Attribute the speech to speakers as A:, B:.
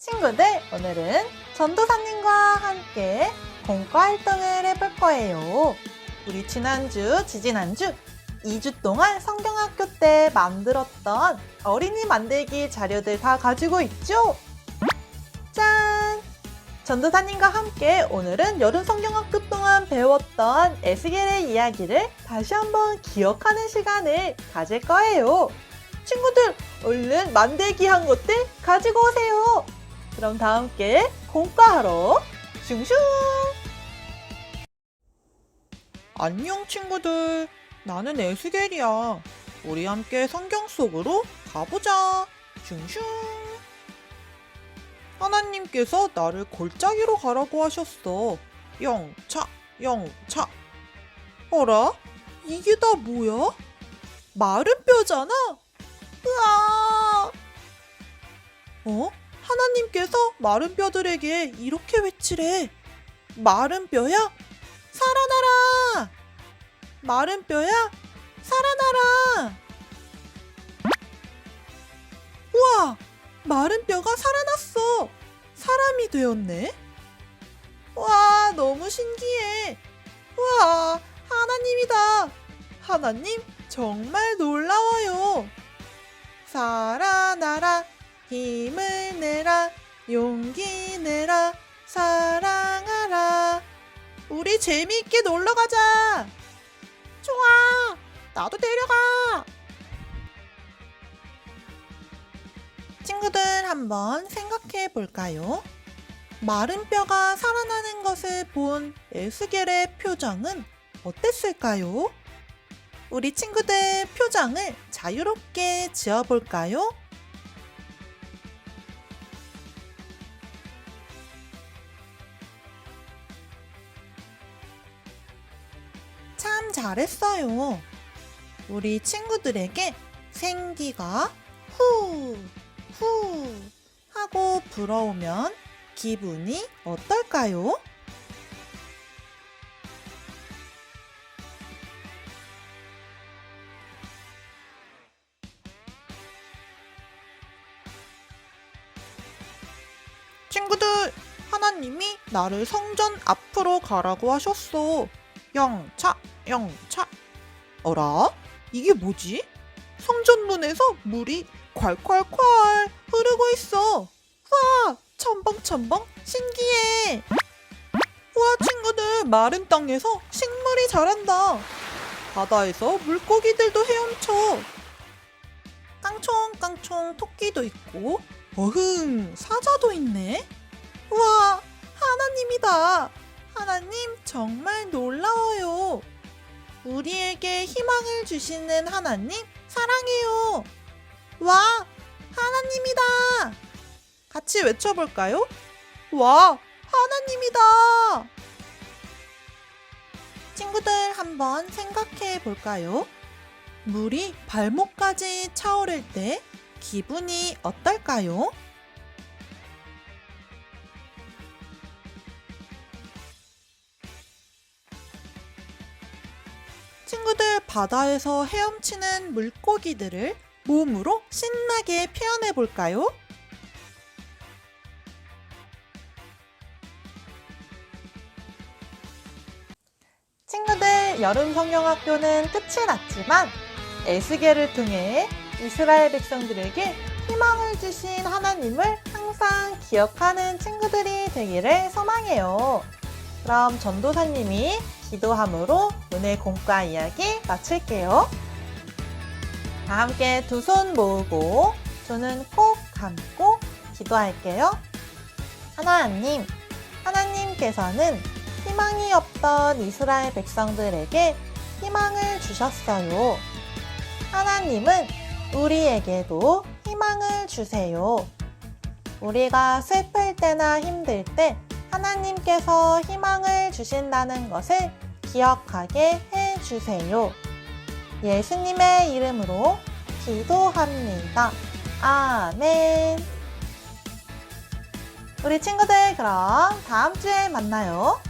A: 친구들, 오늘은 전도사님과 함께 공과 활동을 해볼 거예요. 우리 지난주, 지지난주 2주 동안 성경학교 때 만들었던 어린이 만들기 자료들 다 가지고 있죠? 짠! 전도사님과 함께 오늘은 여름 성경학교 동안 배웠던 에스겔의 이야기를 다시 한번 기억하는 시간을 가질 거예요. 친구들, 얼른 만들기 한 것들 가지고 오세요. 그럼 다 함께 공과하러 슝슝! 안녕 친구들. 나는 에스겔이야. 우리 함께 성경 속으로 가보자. 슝슝! 하나님께서 나를 골짜기로 가라고 하셨어. 영차, 영차. 어라? 이게 다 뭐야? 마른 뼈잖아? 으아! 어? 하나님께서 마른 뼈들에게 이렇게 외치래. 마른 뼈야? 살아나라! 마른 뼈야? 살아나라! 우와! 마른 뼈가 살아났어! 사람이 되었네? 와, 너무 신기해! 우와, 하나님이다! 하나님, 정말 놀라워요! 살아나라! 힘을 내라 용기 내라 사랑하라 우리 재미있게 놀러 가자 좋아 나도 데려가 친구들 한번 생각해 볼까요? 마른 뼈가 살아나는 것을 본 에스겔의 표정은 어땠을까요? 우리 친구들 표정을 자유롭게 지어볼까요? 참 잘했어요. 우리 친구들에게 생기가 후, 후 하고 불어오면 기분이 어떨까요? 친구들, 하나님이 나를 성전 앞으로 가라고 하셨어. 영차, 영차. 어라? 이게 뭐지? 성전문에서 물이 콸콸콸 흐르고 있어. 와, 첨벙첨벙 신기해. 와, 친구들, 마른 땅에서 식물이 자란다. 바다에서 물고기들도 헤엄쳐. 깡총깡총 토끼도 있고, 어흥, 사자도 있네. 와, 하나님이다. 하나님 정말 놀라워요. 우리에게 희망을 주시는 하나님 사랑해요. 와, 하나님이다. 같이 외쳐볼까요? 와, 하나님이다. 친구들 한번 생각해 볼까요? 물이 발목까지 차오를 때 기분이 어떨까요? 친구들 바다에서 헤엄치는 물고기들을 몸으로 신나게 표현해 볼까요? 친구들 여름 성경학교는 끝이 났지만 에스겔을 통해 이스라엘 백성들에게 희망을 주신 하나님을 항상 기억하는 친구들이 되기를 소망해요. 그럼 전도사님이 기도함으로 오늘 공과 이야기 마칠게요. 다 함께 두 손 모으고 손은 꼭 감고 기도할게요. 하나님, 하나님께서는 희망이 없던 이스라엘 백성들에게 희망을 주셨어요. 하나님은 우리에게도 희망을 주세요. 우리가 슬플 때나 힘들 때 하나님께서 희망을 주신다는 것을 기억하게 해 주세요. 예수님의 이름으로 기도합니다. 아멘. 우리 친구들 그럼 다음 주에 만나요.